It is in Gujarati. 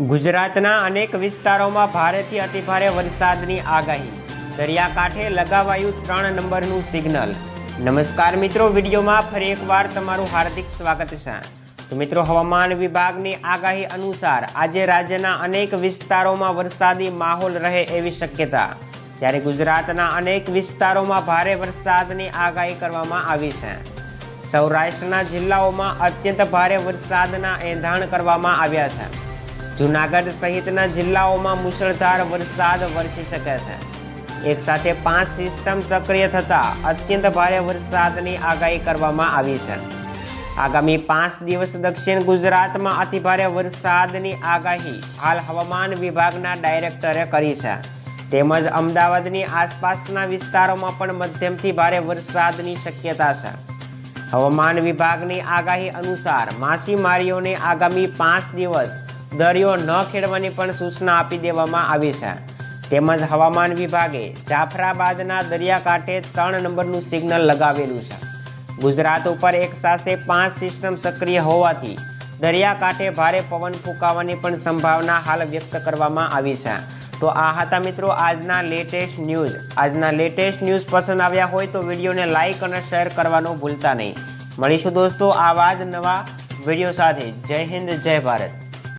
ગુજરાતના અનેક વિસ્તારોમાં ભારેથી અતિભારે વરસાદની આગાહી. દરિયાકાંઠે લગાવાયું ત્રણ નંબરનું સિગ્નલ. નમસ્કાર મિત્રો, વિડીયોમાં ફરી એકવાર તમારું હાર્દિક સ્વાગત છે. તો મિત્રો, હવામાન વિભાગની આગાહી અનુસાર આજે રાજ્યના અનેક વિસ્તારોમાં વરસાદી માહોલ રહે એવી શક્યતા. ત્યારે ગુજરાતના અનેક વિસ્તારોમાં ભારે વરસાદની આગાહી કરવામાં આવી છે. સૌરાષ્ટ્રના જિલ્લાઓમાં અત્યંત ભારે વરસાદના એંધાણ કરવામાં આવ્યા છે. જૂનાગઢ સહિતના જિલ્લાઓમાં મુશળધાર વરસાદ વરસી શકે છે. એક સાથે પાંચ સિસ્ટમ સક્રિય થતા અત્યંત ભારે વરસાદની આગાહી કરવામાં આવી છે. આગામી પાંચ દિવસ દક્ષિણ ગુજરાતમાં અતિભારે વરસાદની આગાહી હાલ હવામાન વિભાગના ડાયરેક્ટરે કરી છે. તેમજ અમદાવાદની આસપાસના વિસ્તારોમાં પણ મધ્યમથી ભારે વરસાદની શક્યતા છે. હવામાન વિભાગની આગાહી અનુસાર માછીમારીઓને આગામી પાંચ દિવસ દરિયો ન ખેડવાની પણ સૂચના આપી દેવામાં આવી છે. તેમજ હવામાન વિભાગે જાફરાબાદના દરિયાકાંઠે ત્રણ નંબરનું સિગ્નલ લગાવેલું છે. ગુજરાત ઉપર એક સાથે પાંચ સિસ્ટમ સક્રિય હોવાથી દરિયાકાંઠે ભારે પવન ફૂંકાવાની પણ સંભાવના હાલ વ્યક્ત કરવામાં આવી છે. તો આ હતા મિત્રો આજના લેટેસ્ટ ન્યૂઝ. આજના લેટેસ્ટ ન્યૂઝ પસંદ આવ્યા હોય તો વિડીયોને લાઇક અને શેર કરવાનું ભૂલતા નહીં. મળીશું દોસ્તો આવા જ નવા વીડિયો સાથે. જય હિન્દ, જય ભારત.